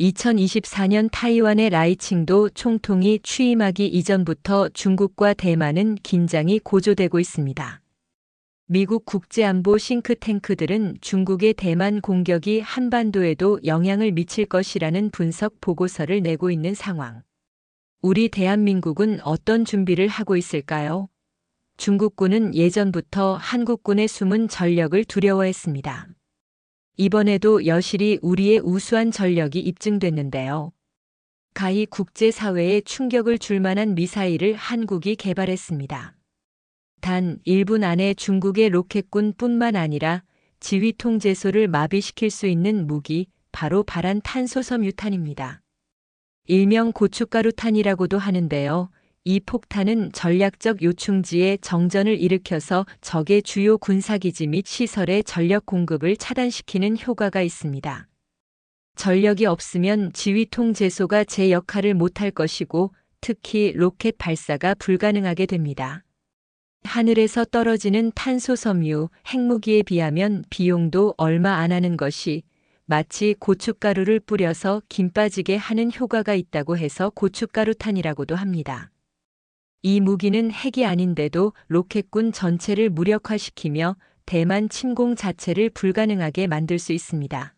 2024년 타이완의 라이칭도 총통이 취임하기 이전부터 중국과 대만은 긴장이 고조되고 있습니다. 미국 국제안보 싱크탱크들은 중국의 대만 공격이 한반도에도 영향을 미칠 것이라는 분석 보고서를 내고 있는 상황. 우리 대한민국은 어떤 준비를 하고 있을까요? 중국군은 예전부터 한국군의 숨은 전력을 두려워했습니다. 이번에도 여실히 우리의 우수한 전력이 입증됐는데요. 가히 국제사회에 충격을 줄 만한 미사일을 한국이 개발했습니다. 단 1분 안에 중국의 로켓군 뿐만 아니라 지휘 통제소를 마비시킬 수 있는 무기, 바로 발한 탄소섬 유탄입니다. 일명 고춧가루탄이라고도 하는데요. 이 폭탄은 전략적 요충지에 정전을 일으켜서 적의 주요 군사기지 및 시설의 전력 공급을 차단시키는 효과가 있습니다. 전력이 없으면 지휘 통 제소가 제 역할을 못할 것이고 특히 로켓 발사가 불가능하게 됩니다. 하늘에서 떨어지는 탄소 섬유, 핵무기에 비하면 비용도 얼마 안 하는 것이 마치 고춧가루를 뿌려서 김 빠지게 하는 효과가 있다고 해서 고춧가루탄이라고도 합니다. 이 무기는 핵이 아닌데도 로켓군 전체를 무력화시키며 대만 침공 자체를 불가능하게 만들 수 있습니다.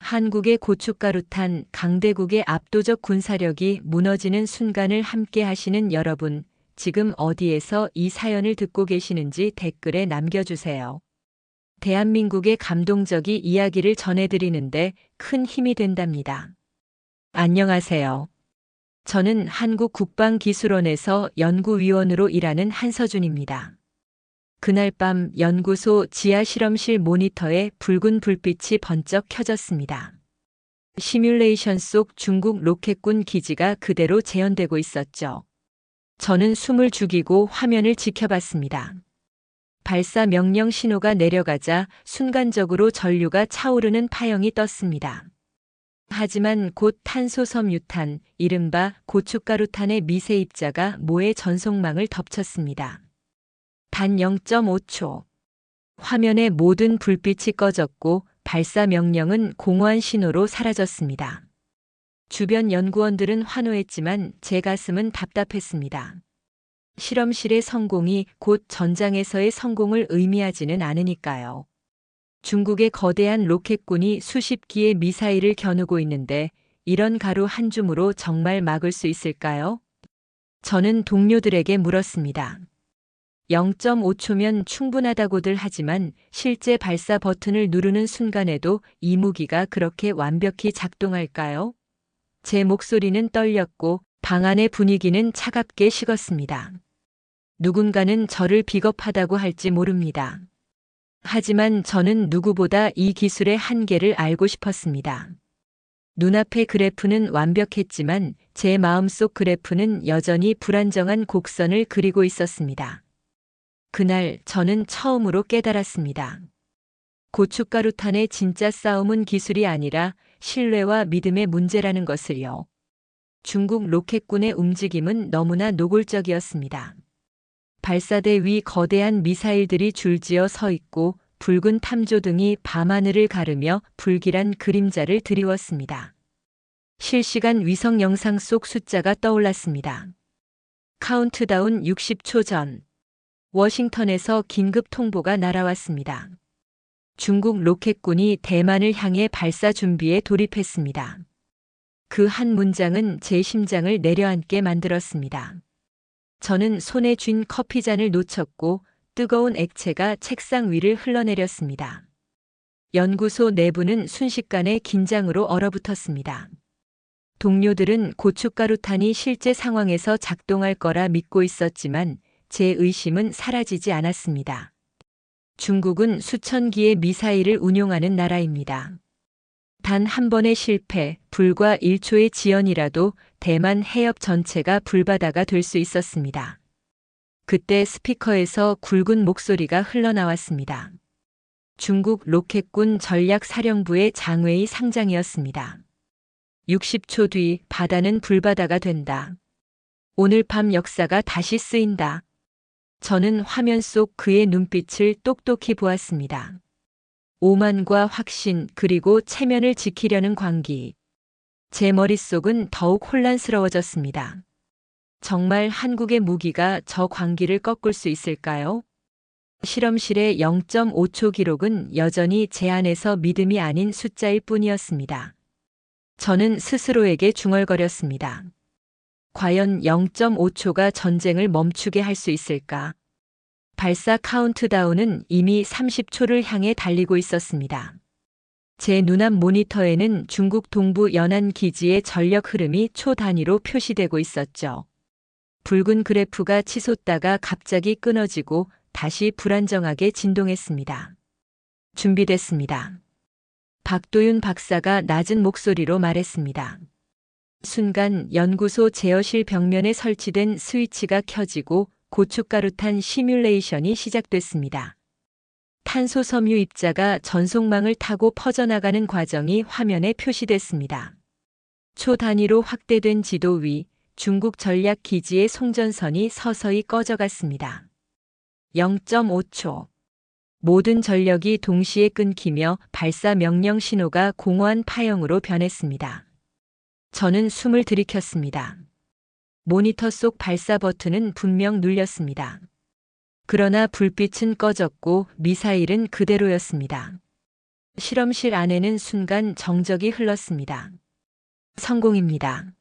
한국의 고춧가루탄 강대국의 압도적 군사력이 무너지는 순간을 함께 하시는 여러분, 지금 어디에서 이 사연을 듣고 계시는지 댓글에 남겨주세요. 대한민국의 감동적이 이야기를 전해드리는데 큰 힘이 된답니다. 안녕하세요. 저는 한국 국방기술원에서 연구위원으로 일하는 한서준입니다. 그날 밤 연구소 지하 실험실 모니터에 붉은 불빛이 번쩍 켜졌습니다. 시뮬레이션 속 중국 로켓군 기지가 그대로 재현되고 있었죠. 저는 숨을 죽이고 화면을 지켜봤습니다. 발사 명령 신호가 내려가자 순간적으로 전류가 차오르는 파형이 떴습니다. 하지만 곧 탄소섬 유탄, 이른바 고춧가루탄의 미세 입자가 모의 전송망을 덮쳤습니다. 단 0.5초. 화면의 모든 불빛이 꺼졌고 발사 명령은 공허한 신호로 사라졌습니다. 주변 연구원들은 환호했지만 제 가슴은 답답했습니다. 실험실의 성공이 곧 전장에서의 성공을 의미하지는 않으니까요. 중국의 거대한 로켓군이 수십 기의 미사일을 겨누고 있는데 이런 가루 한 줌으로 정말 막을 수 있을까요? 저는 동료들에게 물었습니다. 0.5초면 충분하다고들 하지만 실제 발사 버튼을 누르는 순간에도 이 무기가 그렇게 완벽히 작동할까요? 제 목소리는 떨렸고 방 안의 분위기는 차갑게 식었습니다. 누군가는 저를 비겁하다고 할지 모릅니다. 하지만 저는 누구보다 이 기술의 한계를 알고 싶었습니다. 눈앞의 그래프는 완벽했지만 제 마음속 그래프는 여전히 불안정한 곡선을 그리고 있었습니다. 그날 저는 처음으로 깨달았습니다. 고춧가루탄의 진짜 싸움은 기술이 아니라 신뢰와 믿음의 문제라는 것을요. 중국 로켓군의 움직임은 너무나 노골적이었습니다. 발사대 위 거대한 미사일들이 줄지어 서 있고 붉은 탐조등이 밤하늘을 가르며 불길한 그림자를 드리웠습니다. 실시간 위성 영상 속 숫자가 떠올랐습니다. 카운트다운 60초 전. 워싱턴에서 긴급 통보가 날아왔습니다. 중국 로켓군이 대만을 향해 발사 준비에 돌입했습니다. 그 한 문장은 제 심장을 내려앉게 만들었습니다. 저는 손에 쥔 커피잔을 놓쳤고 뜨거운 액체가 책상 위를 흘러내렸습니다. 연구소 내부는 순식간에 긴장으로 얼어붙었습니다. 동료들은 고춧가루탄이 실제 상황에서 작동할 거라 믿고 있었지만 제 의심은 사라지지 않았습니다. 중국은 수천 기의 미사일을 운용하는 나라입니다. 단 한 번의 실패, 불과 1초의 지연이라도 대만 해협 전체가 불바다가 될 수 있었습니다. 그때 스피커에서 굵은 목소리가 흘러나왔습니다. 중국 로켓군 전략사령부의 장외의 상장이었습니다. 60초 뒤 바다는 불바다가 된다. 오늘 밤 역사가 다시 쓰인다. 저는 화면 속 그의 눈빛을 똑똑히 보았습니다. 오만과 확신 그리고 체면을 지키려는 광기. 제 머릿속은 더욱 혼란스러워졌습니다. 정말 한국의 무기가 저 광기를 꺾을 수 있을까요? 실험실의 0.5초 기록은 여전히 제 안에서 믿음이 아닌 숫자일 뿐이었습니다. 저는 스스로에게 중얼거렸습니다. 과연 0.5초가 전쟁을 멈추게 할 수 있을까? 발사 카운트다운은 이미 30초를 향해 달리고 있었습니다. 제 눈앞 모니터에는 중국 동부 연안 기지의 전력 흐름이 초 단위로 표시되고 있었죠. 붉은 그래프가 치솟다가 갑자기 끊어지고 다시 불안정하게 진동했습니다. 준비됐습니다. 박도윤 박사가 낮은 목소리로 말했습니다. 순간 연구소 제어실 벽면에 설치된 스위치가 켜지고 고춧가루 탄 시뮬레이션이 시작됐습니다. 탄소 섬유 입자가 전송망을 타고 퍼져나가는 과정이 화면에 표시됐습니다. 초 단위로 확대된 지도 위 중국 전략 기지의 송전선이 서서히 꺼져갔습니다. 0.5초. 모든 전력이 동시에 끊기며 발사 명령 신호가 공허한 파형으로 변했습니다. 저는 숨을 들이켰습니다. 모니터 속 발사 버튼은 분명 눌렸습니다. 그러나 불빛은 꺼졌고 미사일은 그대로였습니다. 실험실 안에는 순간 정적이 흘렀습니다. 성공입니다.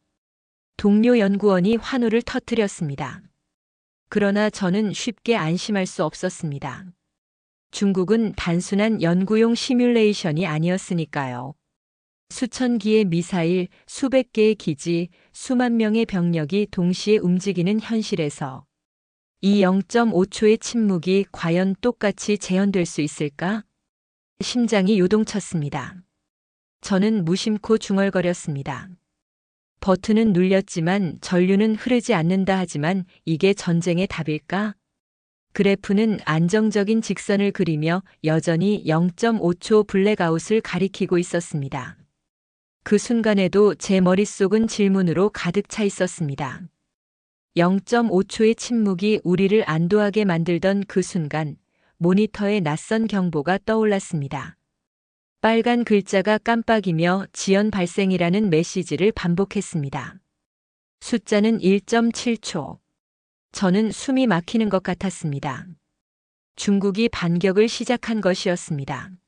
동료 연구원이 환호를 터뜨렸습니다. 그러나 저는 쉽게 안심할 수 없었습니다. 중국은 단순한 연구용 시뮬레이션이 아니었으니까요. 수천 기의 미사일, 수백 개의 기지, 수만 명의 병력이 동시에 움직이는 현실에서 이 0.5초의 침묵이 과연 똑같이 재현될 수 있을까? 심장이 요동쳤습니다. 저는 무심코 중얼거렸습니다. 버튼은 눌렸지만 전류는 흐르지 않는다 하지만 이게 전쟁의 답일까? 그래프는 안정적인 직선을 그리며 여전히 0.5초 블랙아웃을 가리키고 있었습니다. 그 순간에도 제 머릿속은 질문으로 가득 차 있었습니다. 0.5초의 침묵이 우리를 안도하게 만들던 그 순간 모니터에 낯선 경보가 떠올랐습니다. 빨간 글자가 깜빡이며 지연 발생이라는 메시지를 반복했습니다. 숫자는 1.7초. 저는 숨이 막히는 것 같았습니다. 중국이 반격을 시작한 것이었습니다.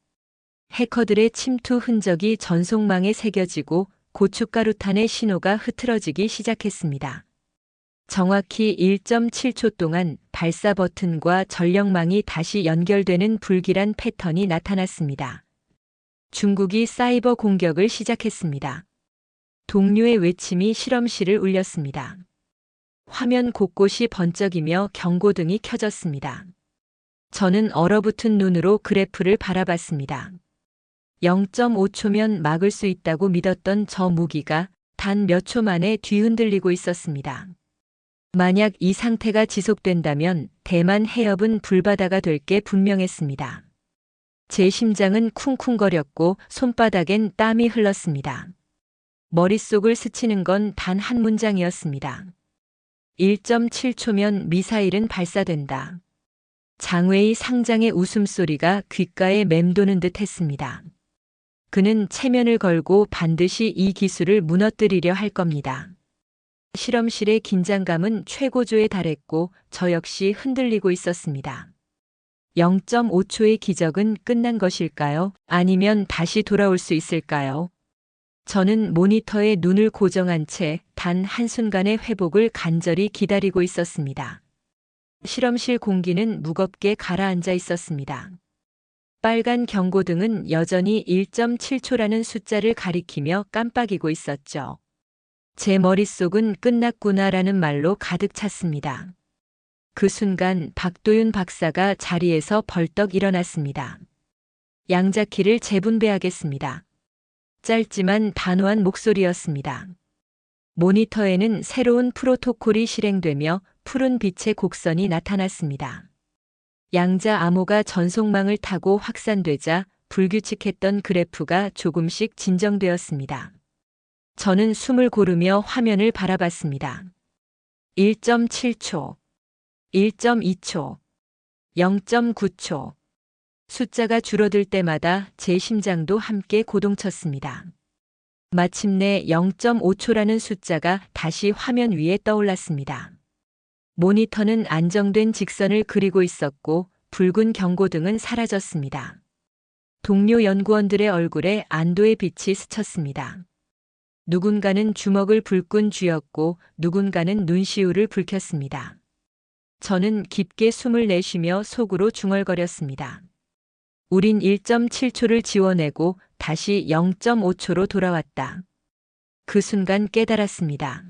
해커들의 침투 흔적이 전송망에 새겨지고 고춧가루탄의 신호가 흐트러지기 시작했습니다. 정확히 1.7초 동안 발사 버튼과 전력망이 다시 연결되는 불길한 패턴이 나타났습니다. 중국이 사이버 공격을 시작했습니다. 동료의 외침이 실험실을 울렸습니다. 화면 곳곳이 번쩍이며 경고등이 켜졌습니다. 저는 얼어붙은 눈으로 그래프를 바라봤습니다. 0.5초면 막을 수 있다고 믿었던 저 무기가 단 몇 초 만에 뒤흔들리고 있었습니다. 만약 이 상태가 지속된다면 대만 해협은 불바다가 될 게 분명했습니다. 제 심장은 쿵쿵거렸고 손바닥엔 땀이 흘렀습니다. 머릿속을 스치는 건 단 한 문장이었습니다. 1.7초면 미사일은 발사된다. 장외의 상장의 웃음소리가 귓가에 맴도는 듯 했습니다. 그는 체면을 걸고 반드시 이 기술을 무너뜨리려 할 겁니다. 실험실의 긴장감은 최고조에 달했고 저 역시 흔들리고 있었습니다. 0.5초의 기적은 끝난 것일까요? 아니면 다시 돌아올 수 있을까요? 저는 모니터에 눈을 고정한 채 단 한순간의 회복을 간절히 기다리고 있었습니다. 실험실 공기는 무겁게 가라앉아 있었습니다. 빨간 경고등은 여전히 1.7초라는 숫자를 가리키며 깜빡이고 있었죠. 제 머릿속은 끝났구나라는 말로 가득 찼습니다. 그 순간 박도윤 박사가 자리에서 벌떡 일어났습니다. 양자키를 재분배하겠습니다. 짧지만 단호한 목소리였습니다. 모니터에는 새로운 프로토콜이 실행되며 푸른 빛의 곡선이 나타났습니다. 양자 암호가 전송망을 타고 확산되자 불규칙했던 그래프가 조금씩 진정되었습니다. 저는 숨을 고르며 화면을 바라봤습니다. 1.7초, 1.2초, 0.9초. 숫자가 줄어들 때마다 제 심장도 함께 고동쳤습니다. 마침내 0.5초라는 숫자가 다시 화면 위에 떠올랐습니다. 모니터는 안정된 직선을 그리고 있었고 붉은 경고등은 사라졌습니다. 동료 연구원들의 얼굴에 안도의 빛이 스쳤습니다. 누군가는 주먹을 불끈 쥐었고 누군가는 눈시울을 붉혔습니다. 저는 깊게 숨을 내쉬며 속으로 중얼거렸습니다. 우린 1.7초를 지워내고 다시 0.5초로 돌아왔다. 그 순간 깨달았습니다.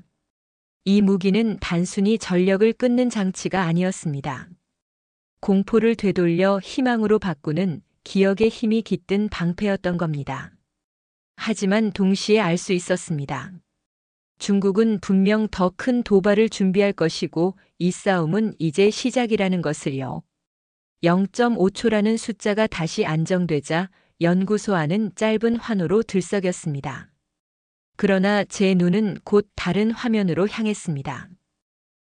이 무기는 단순히 전력을 끊는 장치가 아니었습니다. 공포를 되돌려 희망으로 바꾸는 기억의 힘이 깃든 방패였던 겁니다. 하지만 동시에 알 수 있었습니다. 중국은 분명 더 큰 도발을 준비할 것이고 이 싸움은 이제 시작이라는 것을요. 0.5초라는 숫자가 다시 안정되자 연구소 안은 짧은 환호로 들썩였습니다. 그러나 제 눈은 곧 다른 화면으로 향했습니다.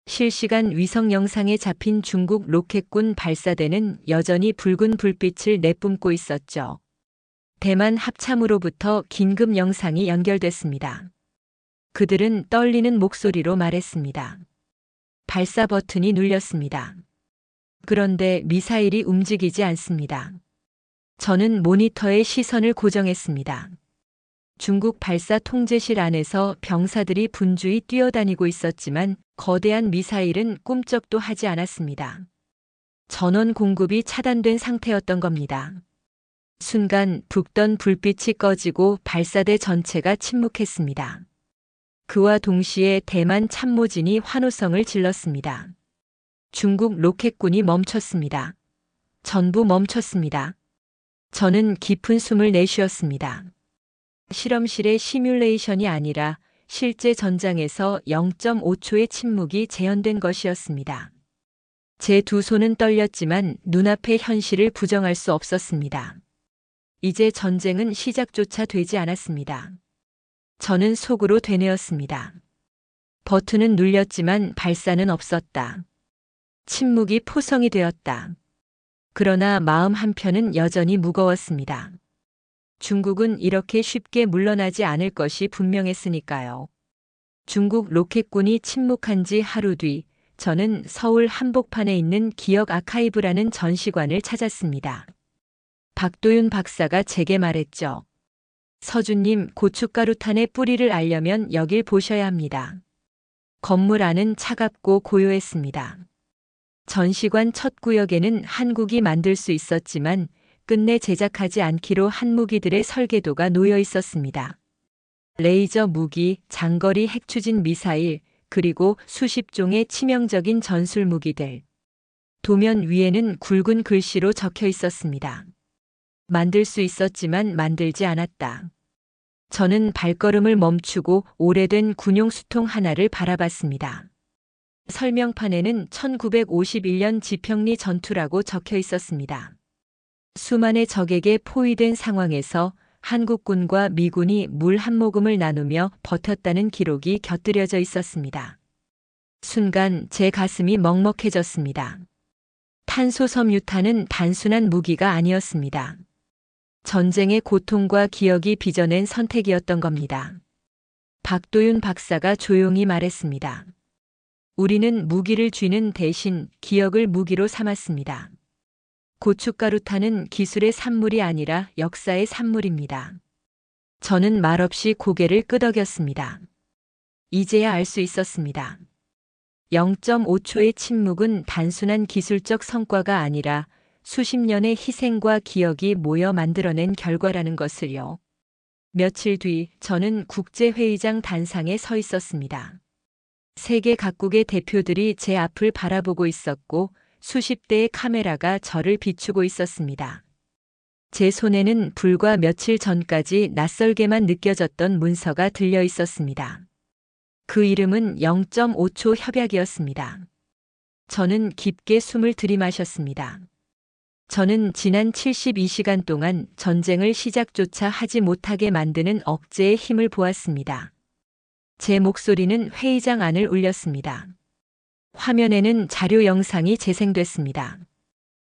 실시간 위성 영상에 잡힌 중국 로켓군 발사대는 여전히 붉은 불빛을 내뿜고 있었죠. 대만 합참으로부터 긴급 영상이 연결됐습니다. 그들은 떨리는 목소리로 말했습니다. 발사 버튼이 눌렸습니다. 그런데 미사일이 움직이지 않습니다. 저는 모니터에 시선을 고정했습니다. 중국 발사 통제실 안에서 병사들이 분주히 뛰어다니고 있었지만 거대한 미사일은 꿈쩍도 하지 않았습니다. 전원 공급이 차단된 상태였던 겁니다. 순간 붉던 불빛이 꺼지고 발사대 전체가 침묵했습니다. 그와 동시에 대만 참모진이 환호성을 질렀습니다. 중국 로켓군이 멈췄습니다. 전부 멈췄습니다. 저는 깊은 숨을 내쉬었습니다. 실험실의 시뮬레이션이 아니라 실제 전장에서 0.5초의 침묵이 재현된 것이었습니다. 제 두 손은 떨렸지만 눈앞의 현실을 부정할 수 없었습니다. 이제 전쟁은 시작조차 되지 않았습니다. 저는 속으로 되뇌었습니다. 버튼은 눌렸지만 발사는 없었다. 침묵이 포성이 되었다. 그러나 마음 한편은 여전히 무거웠습니다. 중국은 이렇게 쉽게 물러나지 않을 것이 분명했으니까요. 중국 로켓군이 침묵한 지 하루 뒤 저는 서울 한복판에 있는 기억 아카이브라는 전시관을 찾았습니다. 박도윤 박사가 제게 말했죠. 서준님 고춧가루 탄의 뿌리를 알려면 여길 보셔야 합니다. 건물 안은 차갑고 고요했습니다. 전시관 첫 구역에는 한국이 만들 수 있었지만 끝내 제작하지 않기로 한 무기들의 설계도가 놓여 있었습니다. 레이저 무기, 장거리 핵추진 미사일, 그리고 수십 종의 치명적인 전술 무기들. 도면 위에는 굵은 글씨로 적혀 있었습니다. 만들 수 있었지만 만들지 않았다. 저는 발걸음을 멈추고 오래된 군용 수통 하나를 바라봤습니다. 설명판에는 1951년 지평리 전투라고 적혀 있었습니다. 수만의 적에게 포위된 상황에서 한국군과 미군이 물 한 모금을 나누며 버텼다는 기록이 곁들여져 있었습니다. 순간 제 가슴이 먹먹해졌습니다. 탄소섬 유탄은 단순한 무기가 아니었습니다. 전쟁의 고통과 기억이 빚어낸 선택이었던 겁니다. 박도윤 박사가 조용히 말했습니다. 우리는 무기를 쥐는 대신 기억을 무기로 삼았습니다. 고춧가루탄은 기술의 산물이 아니라 역사의 산물입니다. 저는 말없이 고개를 끄덕였습니다. 이제야 알 수 있었습니다. 0.5초의 침묵은 단순한 기술적 성과가 아니라 수십 년의 희생과 기억이 모여 만들어낸 결과라는 것을요. 며칠 뒤 저는 국제회의장 단상에 서 있었습니다. 세계 각국의 대표들이 제 앞을 바라보고 있었고 수십 대의 카메라가 저를 비추고 있었습니다. 제 손에는 불과 며칠 전까지 낯설게만 느껴졌던 문서가 들려 있었습니다. 그 이름은 0.5초 협약이었습니다. 저는 깊게 숨을 들이마셨습니다. 저는 지난 72시간 동안 전쟁을 시작조차 하지 못하게 만드는 억제의 힘을 보았습니다. 제 목소리는 회의장 안을 울렸습니다. 화면에는 자료 영상이 재생됐습니다.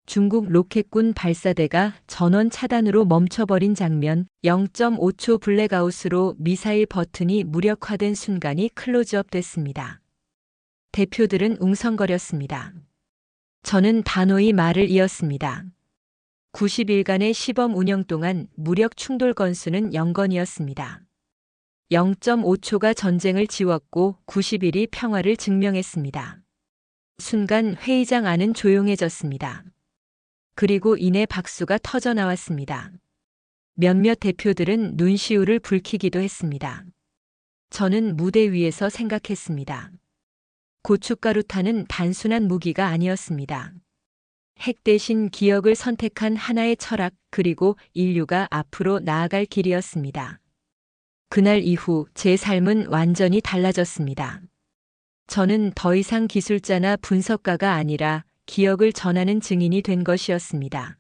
중국 로켓군 발사대가 전원 차단으로 멈춰버린 장면, 0.5초 블랙아웃으로 미사일 버튼이 무력화된 순간이 클로즈업 됐습니다. 대표들은 웅성거렸습니다. 저는 단호히 말을 이었습니다. 90일간의 시범 운영 동안 무력 충돌 건수는 0건이었습니다. 0.5초가 전쟁을 지웠고 90일이 평화를 증명했습니다. 순간 회의장 안은 조용해졌습니다. 그리고 이내 박수가 터져 나왔습니다. 몇몇 대표들은 눈시울을 붉히기도 했습니다. 저는 무대 위에서 생각했습니다. 고춧가루 탄은 단순한 무기가 아니었습니다. 핵 대신 기억을 선택한 하나의 철학 그리고 인류가 앞으로 나아갈 길이었습니다. 그날 이후 제 삶은 완전히 달라졌습니다. 저는 더 이상 기술자나 분석가가 아니라 기억을 전하는 증인이 된 것이었습니다.